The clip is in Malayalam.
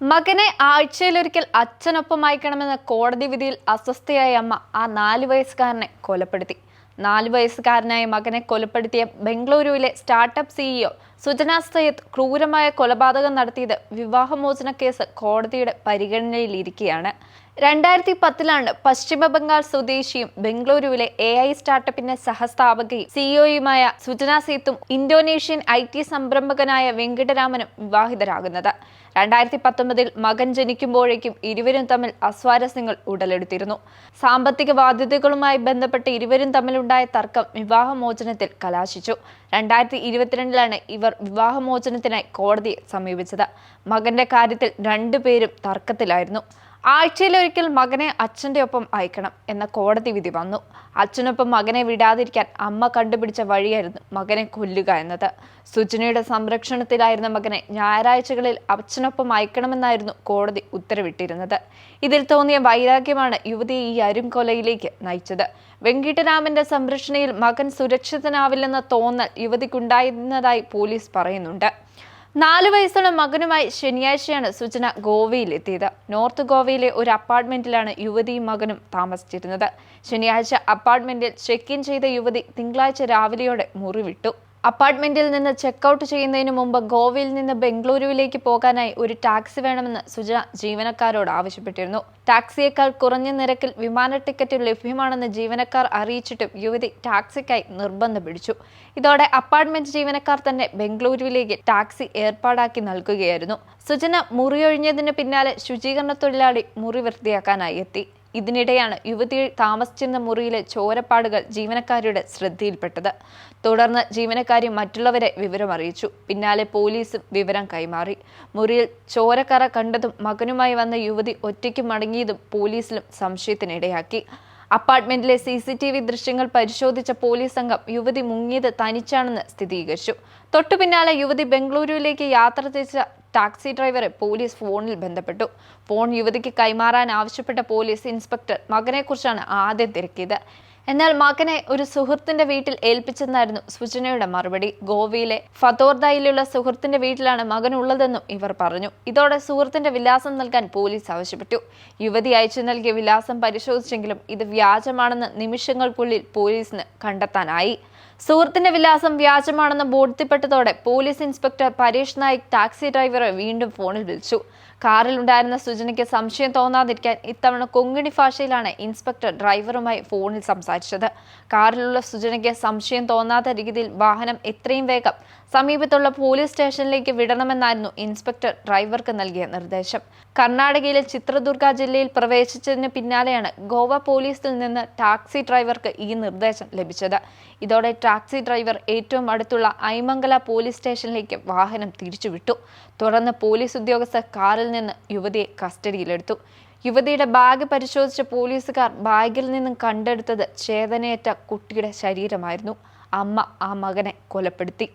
മകനെ ആഴ്ചയിലൊരിക്കൽ അച്ഛനൊപ്പം അയക്കണമെന്ന കോടതി വിധിയിൽ അസ്വസ്ഥയായ അമ്മ ആ നാല് വയസ്സുകാരനെ കൊലപ്പെടുത്തി. നാല് വയസ്സുകാരനായ മകനെ കൊലപ്പെടുത്തിയ ബംഗളൂരുവിലെ സ്റ്റാർട്ടപ്പ് സിഇഒ സുജന സയ്യദ് ക്രൂരമായ കൊലപാതകം നടത്തിയത് വിവാഹമോചന കേസ് കോടതിയുടെ പരിഗണനയിലിരിക്കെയാണ്. രണ്ടായിരത്തി പത്തിലാണ് പശ്ചിമ ബംഗാൾ സ്വദേശിയും ബംഗളൂരുവിലെ എ ഐ സ്റ്റാർട്ടപ്പിന്റെ സഹസ്ഥാപകയും സിഇഒയുമായ സുജന സേത്തും ഇന്തോനേഷ്യൻ ഐ ടി സംരംഭകനായ വെങ്കിടരാമനും വിവാഹിതരാകുന്നത്. രണ്ടായിരത്തി പത്തൊമ്പതിൽ മകൻ ജനിക്കുമ്പോഴേക്കും ഇരുവരും തമ്മിൽ അസ്വാരസ്യങ്ങൾ ഉടലെടുത്തിരുന്നു. സാമ്പത്തിക ബാധ്യതകളുമായി ബന്ധപ്പെട്ട് ഇരുവരും തമ്മിലുണ്ടായ തർക്കം വിവാഹമോചനത്തിൽ കലാശിച്ചു. രണ്ടായിരത്തി ഇരുപത്തിരണ്ടിലാണ് ഇവർ വിവാഹമോചനത്തിനായി കോടതിയെ സമീപിച്ചത്. മകന്റെ കാര്യത്തിൽ രണ്ടുപേരും തർക്കത്തിലായിരുന്നു. ആഴ്ചയിലൊരിക്കൽ മകനെ അച്ഛന്റെ ഒപ്പം അയക്കണം എന്ന കോടതി വിധി വന്നു. അച്ഛനൊപ്പം മകനെ വിടാതിരിക്കാൻ അമ്മ കണ്ടുപിടിച്ച വഴിയായിരുന്നു മകനെ കൊല്ലുക എന്നത്. സുജനയുടെ സംരക്ഷണത്തിലായിരുന്ന മകനെ ഞായറാഴ്ചകളിൽ അച്ഛനൊപ്പം അയക്കണമെന്നായിരുന്നു കോടതി ഉത്തരവിട്ടിരുന്നത്. ഇതിൽ തോന്നിയ വൈരാഗ്യമാണ് യുവതിയെ ഈ അരുംകൊലയിലേക്ക് നയിച്ചത്. വെങ്കിട്ടരാമന്റെ സംരക്ഷണയിൽ മകൻ സുരക്ഷിതനാവില്ലെന്ന തോന്നൽ യുവതിക്കുണ്ടായിരുന്നതായി പോലീസ് പറയുന്നുണ്ട്. നാല് വയസ്സുള്ള മകനുമായി ശനിയാഴ്ചയാണ് സുജന ഗോവയിലെത്തിയത്. നോർത്ത് ഗോവയിലെ ഒരു അപ്പാർട്ട്മെന്റിലാണ് യുവതിയും മകനും താമസിച്ചിരുന്നത്. ശനിയാഴ്ച അപ്പാർട്ട്മെന്റിൽ ചെക്ക് ഇൻ ചെയ്ത യുവതി തിങ്കളാഴ്ച രാവിലെയോടെ മുറി വിട്ടു അപ്പാർട്ട്മെന്റിൽ നിന്ന് ചെക്ക് ഔട്ട് ചെയ്യുന്നതിന് മുമ്പ് ഗോവയിൽ നിന്ന് ബംഗളൂരുവിലേക്ക് പോകാനായി ഒരു ടാക്സി വേണമെന്ന് സുജ ജീവനക്കാരോട് ആവശ്യപ്പെട്ടിരുന്നു. ടാക്സിയേക്കാൾ കുറഞ്ഞ നിരക്കിൽ വിമാന ടിക്കറ്റ് ലഭ്യമാണെന്ന് ജീവനക്കാർ അറിയിച്ചിട്ടും യുവതി ടാക്സിക്കായി നിർബന്ധം പിടിച്ചു. ഇതോടെ അപ്പാർട്ട്മെന്റ് ജീവനക്കാർ തന്നെ ബംഗളൂരുവിലേക്ക് ടാക്സി ഏർപ്പാടാക്കി നൽകുകയായിരുന്നു. സുജന മുറിയൊഴിഞ്ഞതിന് പിന്നാലെ ശുചീകരണ തൊഴിലാളി മുറി വൃത്തിയാക്കാനായി എത്തി. ഇതിനിടെയാണ് യുവതി താമസിച്ചിരുന്ന മുറിയിലെ ചോരപ്പാടുകൾ ജീവനക്കാരുടെ ശ്രദ്ധയിൽപ്പെട്ടത്. തുടർന്ന് ജീവനക്കാരി മറ്റുള്ളവരെ വിവരമറിയിച്ചു പിന്നാലെ പോലീസും വിവരം കൈമാറി. മുറിയിൽ ചോരക്കറ കണ്ടതും മകനുമായി വന്ന യുവതി ഒറ്റയ്ക്ക് മടങ്ങിയതും പോലീസിലും സംശയത്തിനിടയാക്കി. അപ്പാർട്ട്മെന്റിലെ സി സി ടി വി ദൃശ്യങ്ങൾ പരിശോധിച്ച പോലീസ് സംഘം യുവതി മുങ്ങിയത് തനിച്ചാണെന്ന് സ്ഥിരീകരിച്ചു. തൊട്ടുപിന്നാലെ യുവതി ബംഗളൂരുവിലേക്ക് യാത്ര തിരിച്ച ടാക്സി ഡ്രൈവറെ പോലീസ് ഫോണിൽ ബന്ധപ്പെട്ടു. ഫോൺ യുവതിക്ക് കൈമാറാൻ ആവശ്യപ്പെട്ട പോലീസ് ഇൻസ്പെക്ടർ മകനെക്കുറിച്ചാണ് ആദ്യം തിരക്കിയത്. എന്നാൽ മകനെ ഒരു സുഹൃത്തിന്റെ വീട്ടിൽ ഏൽപ്പിച്ചെന്നായിരുന്നു സുജനയുടെ മറുപടി. ഗോവയിലെ ഫതോർദയിലുള്ള സുഹൃത്തിന്റെ വീട്ടിലാണ് മകൻ ഉള്ളതെന്നും ഇവർ പറഞ്ഞു. ഇതോടെ സുഹൃത്തിന്റെ വിലാസം നൽകാൻ പോലീസ് ആവശ്യപ്പെട്ടു. യുവതി അയച്ചു നൽകിയ വിലാസം പരിശോധിച്ചെങ്കിലും ഇത് വ്യാജമാണെന്ന് നിമിഷങ്ങൾക്കുള്ളിൽ പോലീസിന് കണ്ടെത്താനായി. സുഹൃത്തിന്റെ വിലാസം വ്യാജമാണെന്ന് ബോധ്യപ്പെട്ടതോടെ police inspector Paresh Naik taxi ഡ്രൈവറെ വീണ്ടും ഫോണിൽ വിളിച്ചു. കാറിൽ ഉണ്ടായിരുന്ന സുജനയ്ക്ക് സംശയം തോന്നാതിരിക്കാൻ ഇത്തവണ കൊങ്ങിണി ഭാഷയിലാണ് ഇൻസ്പെക്ടർ ഡ്രൈവറുമായി ഫോണിൽ സംസാരിച്ചത്. കാറിലുള്ള സുജനയ്ക്ക് സംശയം തോന്നാത്ത രീതിയിൽ വാഹനം എത്രയും വേഗം സമീപത്തുള്ള പോലീസ് സ്റ്റേഷനിലേക്ക് വിടണമെന്നായിരുന്നു ഇൻസ്പെക്ടർ ഡ്രൈവർക്ക് നൽകിയ നിർദ്ദേശം. കർണാടകയിലെ ചിത്രദുർഗ ജില്ലയിൽ പ്രവേശിച്ചതിന് പിന്നാലെയാണ് ഗോവ പോലീസിൽ നിന്ന് ടാക്സി ഡ്രൈവർക്ക് ഈ നിർദ്ദേശം ലഭിച്ചത്. ഇതോടെ ടാക്സി ഡ്രൈവർ ഏറ്റവും അടുത്തുള്ള ഐമംഗല പോലീസ് സ്റ്റേഷനിലേക്ക് വാഹനം തിരിച്ചുവിട്ടു. തുടർന്ന് പോലീസ് ഉദ്യോഗസ്ഥർ കാറിൽ നിന്ന് യുവതിയെ കസ്റ്റഡിയിലെടുത്തു. യുവതിയുടെ ബാഗ് പരിശോധിച്ച പോലീസുകാർ ബാഗിൽ നിന്നും കണ്ടെടുത്തത് ചേതനയേറ്റ കുട്ടിയുടെ ശരീരമായിരുന്നു. അമ്മ ആ മകനെ കൊലപ്പെടുത്തി.